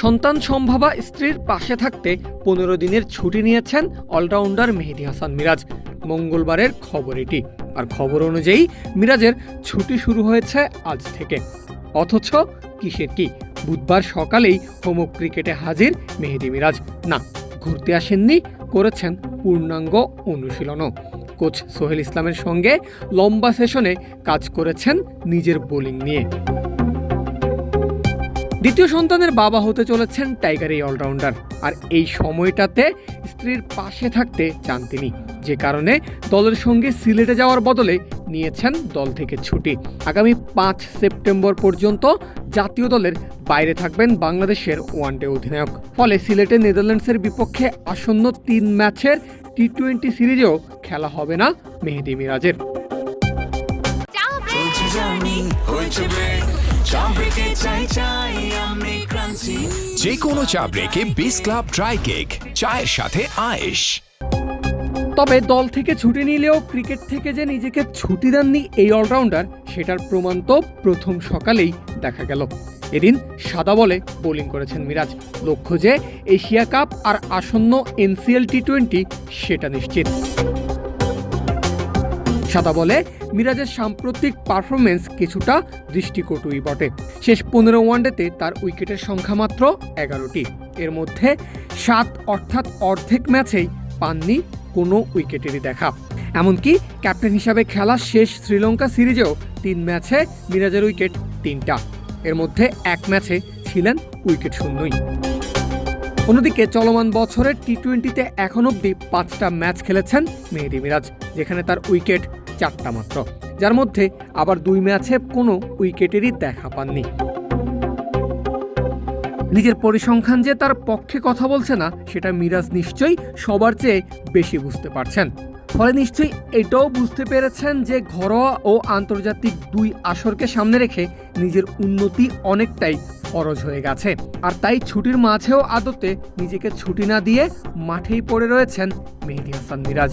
সন্তান সম্ভাবা স্ত্রীর পাশে থাকতে পনেরো দিনের ছুটি নিয়েছেন অলরাউন্ডার মেহেদি হাসান মিরাজ। মঙ্গলবারের খবর এটি। আর খবর অনুযায়ী মিরাজের ছুটি শুরু হয়েছে আজ থেকে। অথচ কিসের কি? বুধবার সকালেই হোমো ক্রিকেটে হাজির মেহেদি মিরাজ। না, ঘুরতে আসেননি, করেছেন পূর্ণাঙ্গ অনুশীলনও। কোচ সোহেল ইসলামের সঙ্গে লম্বা সেশনে কাজ করেছেন নিজের বোলিং নিয়ে। দ্বিতীয় সন্তানের বাবা হতে চলেছেন টাইগার এই অলরাউন্ডার। আর এই সময়টাতে স্ত্রীর পাশে থাকতে চান তিনি। যে কারণে দলের সঙ্গে সিলেটে যাওয়ার বদলে নিয়েছেন দল থেকে ছুটি। আগামী পাঁচ সেপ্টেম্বর পর্যন্ত জাতীয় দলের বাইরে থাকবেন বাংলাদেশের ওয়ানডে অধিনায়ক। ফলে সিলেটে নেদারল্যান্ডসের বিপক্ষে আসন্ন তিন ম্যাচের টি টোয়েন্টি সিরিজেও খেলা হবে না মেহেদি মিরাজের। চাই চাই। যে কোনো চা ব্রেকে বিস ক্লাব ড্রাই কেক চায়ের সাথে আয়েশ। তবে দল থেকে ছুটি নিলেও ক্রিকেট থেকে যে নিজেকে ছুটি দেননি এই অলরাউন্ডার সেটার প্রমাণ তো প্রথম সকালেই দেখা গেল। এদিন সাদা বলে বোলিং করেছেন মিরাজ। লক্ষ্য যে এশিয়া কাপ আর আসন্ন এনসিএল টি টোয়েন্টি সেটা নিশ্চিত। সাদা বলে মিরাজের সাম্প্রতিক পারফরমেন্স কিছুটা দৃষ্টিকটুই বটে। শেষ পনেরো ওয়ানডেতে তার উইকেটের সংখ্যা মাত্র এগারোটি। এর মধ্যে সাত অর্থাৎ অর্ধেক ম্যাচেই পাননি কোনো উইকেটেরই দেখা। এমনকি ক্যাপ্টেন হিসাবে খেলা শেষ শ্রীলঙ্কা সিরিজেও তিন ম্যাচে মিরাজের উইকেট তিনটা। এর মধ্যে এক ম্যাচে ছিলেন উইকেট শূন্যই। অন্যদিকে চলমান বছরের টি টোয়েন্টিতে এখন অবধি পাঁচটা ম্যাচ খেলেছেন মেহেদি মিরাজ, যেখানে তার উইকেট চারটা মাত্র, যার মধ্যে আবার দুই ম্যাচে কোনো উইকেটেরই দেখা পাননি। নিজের পরিসংখ্যান যে তার পক্ষে কথা বলছে না, সেটা মিরাজ নিশ্চয়ই সবার চেয়ে বেশি বুঝতে পারছেন। ফলে নিশ্চয়ই এটাও বুঝতে পেরেছেন যে ঘরোয়া ও আন্তর্জাতিক দুই আসরকে সামনে রেখে নিজের উন্নতি অনেকটাই ফরজ হয়ে গেছে। আর তাই ছুটির মাঝেও আদতে নিজেকে ছুটি না দিয়ে মাঠেই পড়ে রয়েছেন মেহেদি হাসান মিরাজ।